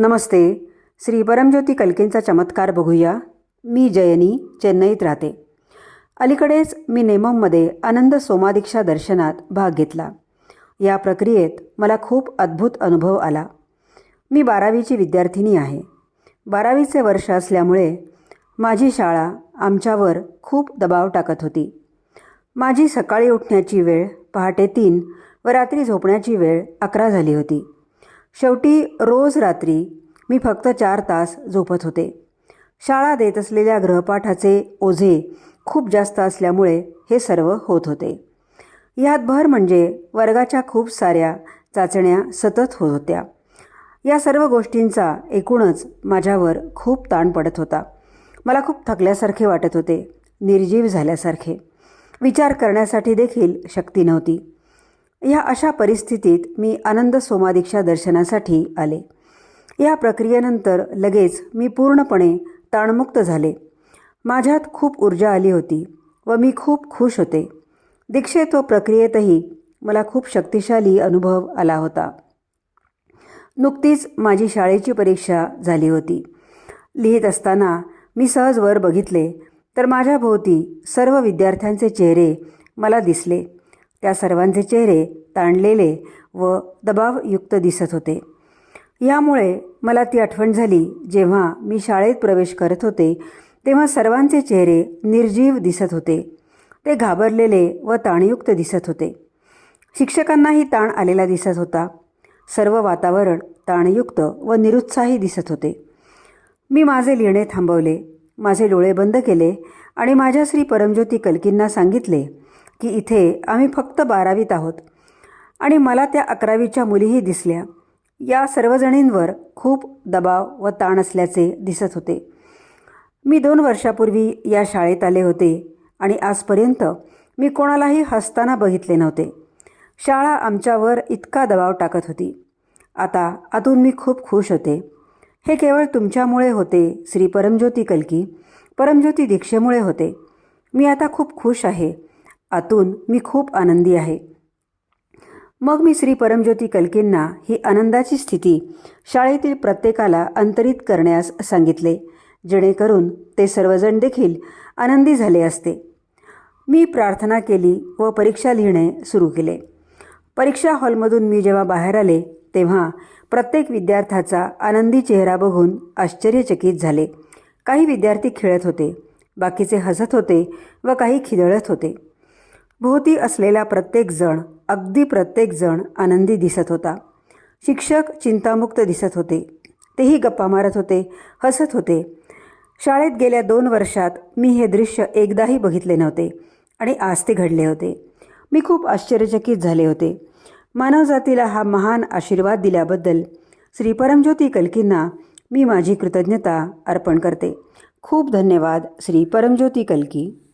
नमस्ते. श्री परमज्योती कल्केंचा चमत्कार बघूया. मी जयनी चेन्नईत राहते. अलीकडेच मी नेमममध्ये आनंद सोमादीक्षा दर्शनात भाग घेतला. या प्रक्रियेत मला खूप अद्भुत अनुभव आला. मी बारावीची विद्यार्थिनी आहे. बारावीचे वर्ष असल्यामुळे माझी शाळा आमच्यावर खूप दबाव टाकत होती. माझी सकाळी उठण्याची वेळ पहाटे तीन व रात्री झोपण्याची वेळ अकरा झाली होती. शेवटी रोज रात्री मी फक्त चार तास झोपत होते. शाळा देत असलेल्या ग्रहपाठाचे ओझे खूप जास्त असल्यामुळे हे सर्व होत होते. यात भर म्हणजे वर्गाच्या खूप साऱ्या चाचण्या सतत होत होत्या. या सर्व गोष्टींचा एकूणच माझ्यावर खूप ताण पडत होता. मला खूप थकल्यासारखे वाटत होते निर्जीव झाल्यासारखे. विचार करण्यासाठी देखील शक्ती नव्हती. या अशा परिस्थितीत मी आनंद सोमादीक्षा दर्शनासाठी आले. या प्रक्रियेनंतर लगेच मी पूर्णपणे ताणमुक्त झाले. माझ्यात खूप ऊर्जा आली होती व मी खूप खुश होते. दीक्षेत व प्रक्रियेतही मला खूप शक्तिशाली अनुभव आला होता. नुकतीच माझी शाळेची परीक्षा झाली होती. लिहित असताना मी सहज वर बघितले तर माझ्याभोवती सर्व विद्यार्थ्यांचे चेहरे मला दिसले. त्या सर्वांचे चेहरे ताणलेले व दबावयुक्त दिसत होते. यामुळे मला ती आठवण झाली जेव्हा मी शाळेत प्रवेश करत होते तेव्हा सर्वांचे चेहरे निर्जीव दिसत होते. ते घाबरलेले व ताणयुक्त दिसत होते. शिक्षकांनाही ताण आलेला दिसत होता. सर्व वातावरण ताणयुक्त व निरुत्साही दिसत होते. मी माझे लिहिणे थांबवले माझे डोळे बंद केले आणि माझ्या श्री परमज्योती कल्कींना सांगितले की इथे आम्ही फक्त बारावीत आहोत. आणि मला त्या अकरावीच्या मुलीही दिसल्या. या सर्वजणींवर खूप दबाव व ताण असल्याचे दिसत होते. मी दोन वर्षापूर्वी या शाळेत आले होते आणि आजपर्यंत मी कोणालाही हसताना बघितले नव्हते. शाळा आमच्यावर इतका दबाव टाकत होती. आता आतून मी खूप खुश होते. हे केवळ तुमच्यामुळे होते श्री परमज्योती कलकी. परमज्योती दीक्षेमुळे होते. मी आता खूप खुश आहे. आतून मी खूप आनंदी आहे. मग मी श्री परमज्योती कल्कींना ही आनंदाची स्थिती शाळेतील प्रत्येकाला अंतरित करण्यास सांगितले. जेणेकरून ते सर्वजण देखील आनंदी झाले असते. मी प्रार्थना केली व परीक्षा लिहिणे सुरू केले. परीक्षा हॉलमधून मी जेव्हा बाहेर आले तेव्हा प्रत्येक विद्यार्थ्याचा आनंदी चेहरा बघून आश्चर्यचकित झाले. काही विद्यार्थी खेळत होते बाकीचे हसत होते व काही खिदळत होते. भोवती असलेला प्रत्येकजण अगदी प्रत्येकजण आनंदी दिसत होता. शिक्षक चिंतामुक्त दिसत होते. तेही गप्पा मारत होते हसत होते. शाळेत गेल्या दोन वर्षात मी हे दृश्य एकदाही बघितले नव्हते आणि आज ते घडले होते. मी खूप आश्चर्यचकित झाले होते. मानवजातीला हा महान आशीर्वाद दिल्याबद्दल श्री परमज्योती कल्कींना मी माझी कृतज्ञता अर्पण करते. खूप धन्यवाद श्री परमज्योती कल्की.